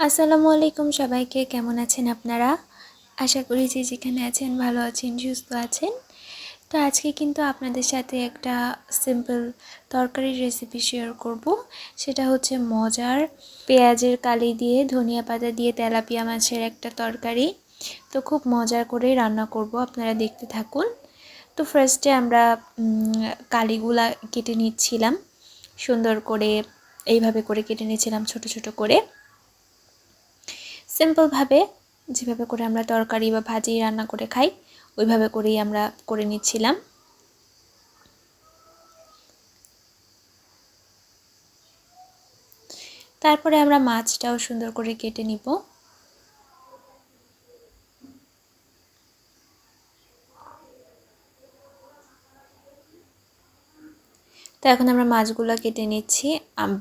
আসসালামু আলাইকুম সবাইকে, কেমন আছেন আপনারা? আশা করি যে যেখানে আছেন ভালো আছেন, সুস্থ আছেন। তো আজকে কিন্তু আপনাদের সাথে একটা সিম্পল তরকারির রেসিপি শেয়ার করব। সেটা হচ্ছে মজার পেঁয়াজের কালি দিয়ে ধনিয়া পাতা দিয়ে তেলাপিয়া মাছের একটা তরকারি। তো খুব মজা করে রান্না করব, আপনারা দেখতে থাকুন। তো ফার্স্টে আমরা কালিগুলা কেটে নিচ্ছিলাম। সুন্দর করে, এইভাবে করে কেটে নিয়েছিলাম ছোট ছোট করে। সিম্পলভাবে যেভাবে করে আমরা তরকারি বা ভাজি রান্না করে খাই, ওইভাবে করেই আমরা করে নিচ্ছিলাম। তারপরে আমরা মাছটাও সুন্দর করে কেটে নিব। তো এখন আমরা মাছগুলো কেটে নিচ্ছি।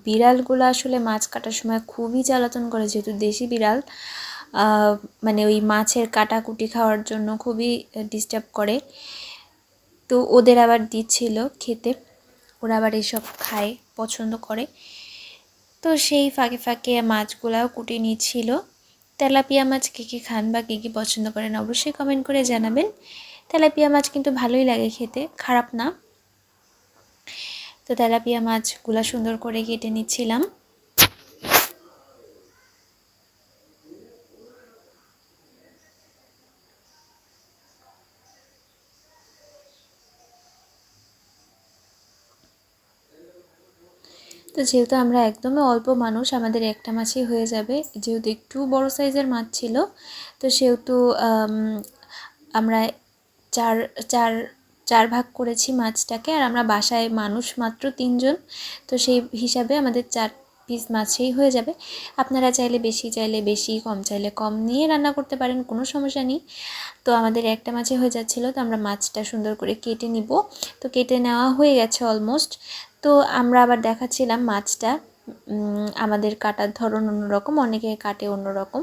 বিড়ালগুলো আসলে মাছ কাটার সময় খুবই জ্বালাতন করে, যেহেতু দেশি বিড়াল মানে ওই মাছের কাটাকুটি খাওয়ার জন্য খুবই ডিস্টার্ব করে। তো ওদের আবার দিচ্ছিল খেতে, ওরা আবার এইসব খায়, পছন্দ করে। তো সেই ফাঁকে ফাঁকে মাছগুলাও কুটে নিচ্ছিল। তেলাপিয়া মাছ কী কী খান বা কী কী পছন্দ করেন অবশ্যই কমেন্ট করে জানাবেন। তেলাপিয়া মাছ কিন্তু ভালোই লাগে খেতে, খারাপ না। তো তেলাপিয়া মাছগুলো সুন্দর করে কেটে নিচ্ছিলাম। তো যেহেতু আমরা একদমই অল্প মানুষ, আমাদের একটা মাছই হয়ে যাবে। যেহেতু একটু বড় সাইজের মাছ ছিল, তো সেহেতু আমরা চার চার চার ভাগ করেছি মাছটাকে, আর আমরা বাসায় মানুষ মাত্র তিনজন, তো সেই হিসাবে আমাদের চার পিস মাছেই হয়ে যাবে। আপনারা চাইলে বেশি চাইলে বেশি, কম, চাইলে কম নিয়ে রান্না করতে পারেন, কোনো সমস্যা নেই। তো আমাদের একটা মাছে হয়ে যাচ্ছিল, তো আমরা মাছটা সুন্দর করে কেটে নিব। তো কেটে নেওয়া হয়ে গেছে অলমোস্ট তো আমরা আবার দেখাচ্ছিলাম মাছটা আমাদের কাটার ধরন অন্যরকম, অনেকে কাটে অন্যরকম।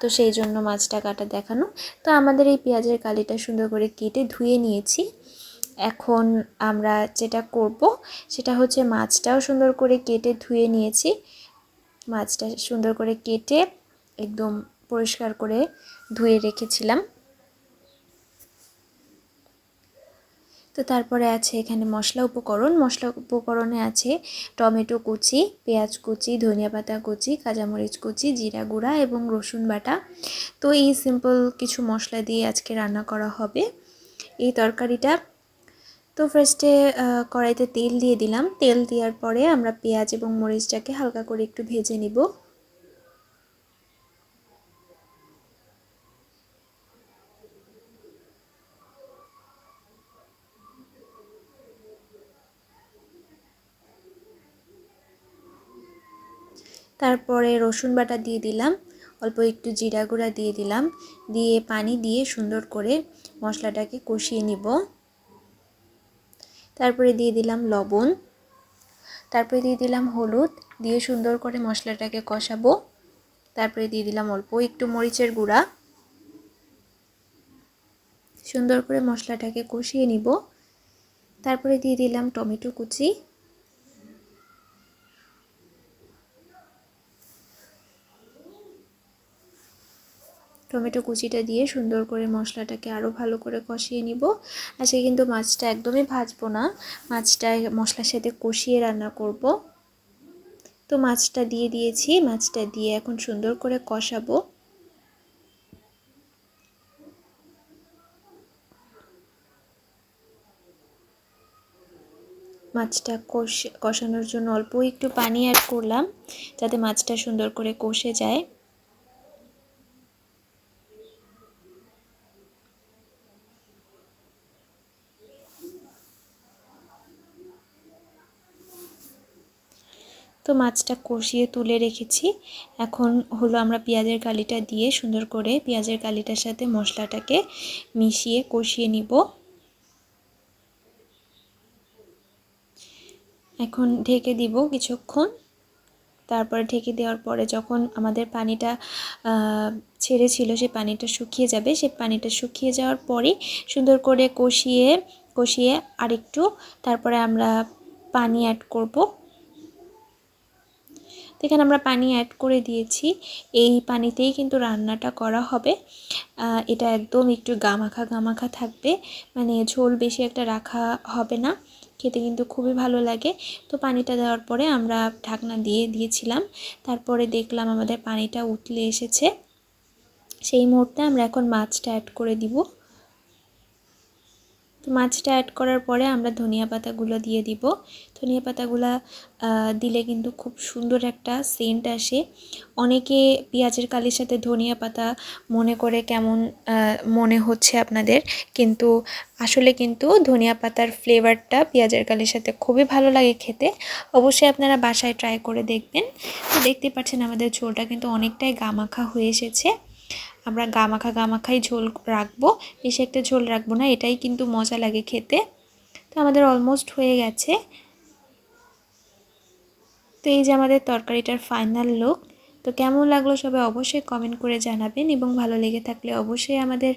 তো সেই জন্য মাছটা কাটা দেখানো। তো আমাদের এই পেঁয়াজের কালিটা সুন্দর করে কেটে ধুয়ে নিয়েছি। এখন আমরা যেটা করব, সেটা হচ্ছে মাছটাও সুন্দর করে কেটে ধুয়ে নিয়েছি। মাছটা সুন্দর করে কেটে একদম পরিষ্কার করে ধুয়ে রেখেছিলাম। তো তারপরে আছে এখানে মশলা উপকরণ। মশলা উপকরণে আছে টমেটো কুচি, পেঁয়াজ কুচি, ধনিয়া পাতা কুচি, কাঁচামরিচ কুচি, জিরা গুঁড়া এবং রসুন বাটা। তো এই সিম্পল কিছু মশলা দিয়ে আজকে রান্না করা হবে। এই তরকারিটা তো ফার্স্টে কড়াইতে তেল দিয়ে দিলাম। তেল দেওয়ার পরে আমরা পেঁয়াজ এবং মরিচটাকে হালকা করে একটু ভেজে নিব। তারপরে রসুন বাটা দিয়ে দিলাম। অল্প একটু জিরা গুঁড়া দিয়ে দিলাম। দিয়ে পানি দিয়ে সুন্দর করে মশলাটাকে কষিয়ে নিব। তারপরে দিয়ে দিলাম লবণ। তারপরে দিয়ে দিলাম হলুদ। দিয়ে সুন্দর করে মশলাটাকে কষাবো। তারপরে দিয়ে দিলাম অল্প একটু মরিচের গুঁড়া। সুন্দর করে মশলাটাকে কষিয়ে নিব। তারপরে দিয়ে দিলাম টমেটো কুচি। টমেটো কুচিটা দিয়ে সুন্দর করে মশলাটাকে আরও ভালো করে কষিয়ে নিব। আজকে কিন্তু মাছটা একদমই ভাজবো না। মাছটা মশলার সাথে কষিয়ে রান্না করব। তো মাছটা দিয়ে দিয়েছি। মাছটা দিয়ে এখন সুন্দর করে কষাবো। মাছটা কষে, কষানোর জন্য অল্প একটু পানি অ্যাড করলাম, যাতে মাছটা সুন্দর করে কষে যায়। তো মাছটা কষিয়ে তুলে রেখেছি। এখন হলো আমরা পেঁয়াজের কালিটা দিয়ে সুন্দর করে পেঁয়াজের কালিটার সাথে মশলাটাকে মিশিয়ে কষিয়ে নিব। এখন ঢেকে দিব কিছুক্ষণ। তারপরে ঢেকে দেওয়ার পরে যখন আমাদের পানিটা ছেড়েছিল, সে পানিটা শুকিয়ে যাবে, সে পানিটা শুকিয়ে যাওয়ার পরে সুন্দর করে কষিয়ে কষিয়ে আরেকটু, তারপরে আমরা পানি অ্যাড করব। তো এখানে আমরা পানি অ্যাড করে দিয়েছি। এই পানিতেই কিন্তু রান্নাটা করা হবে। এটা একদম একটু গামাখা গামাখা থাকবে। মানে ঝোল বেশি একটা রাখা হবে না। খেতে কিন্তু খুবই ভালো লাগে। তো পানিটা দেওয়ার পরে আমরা ঢাকনা দিয়ে দিয়েছিলাম। তারপরে দেখলাম আমাদের পানিটা উতলে এসেছে। সেই মুহূর্তে আমরা এখন মাছটা অ্যাড করে দিব। তো মাছটা অ্যাড করার পরে আমরা ধনিয়া পাতাগুলো দিয়ে দিব। ধনিয়া পাতাগুলো দিলে কিন্তু খুব সুন্দর একটা সেন্ট আসে। অনেকে পেঁয়াজের কালির সাথে ধনিয়া পাতা মনে করে কেমন মনে হচ্ছে আপনাদের, কিন্তু আসলে কিন্তু ধনিয়া পাতার ফ্লেভারটা পেঁয়াজের কালির সাথে খুবই ভালো লাগে খেতে। অবশ্যই আপনারা বাসায় ট্রাই করে দেখবেন। তো দেখতে পাচ্ছেন আমাদের ঝোলটা কিন্তু অনেকটাই গামাখা হয়ে এসেছে। আমরা গামাখা গামাখাই ঝোল রাখব বেশি একটা ঝোল রাখব না, এটাই কিন্তু মজা লাগে খেতে। তো আমাদের অলমোস্ট হয়ে গেছে। তো এই যে আমাদের তরকারিটার ফাইনাল লুক তো কেমন লাগল সবাই অবশ্যই কমেন্ট করে জানাবেন এবং ভালো লেগে থাকলে অবশ্যই আমাদের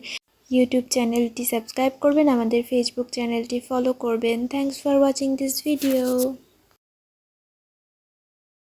ইউটিউব চ্যানেলটি সাবস্ক্রাইব করবেন, আমাদের ফেসবুক চ্যানেলটি ফলো করবেন। Thanks for watching this video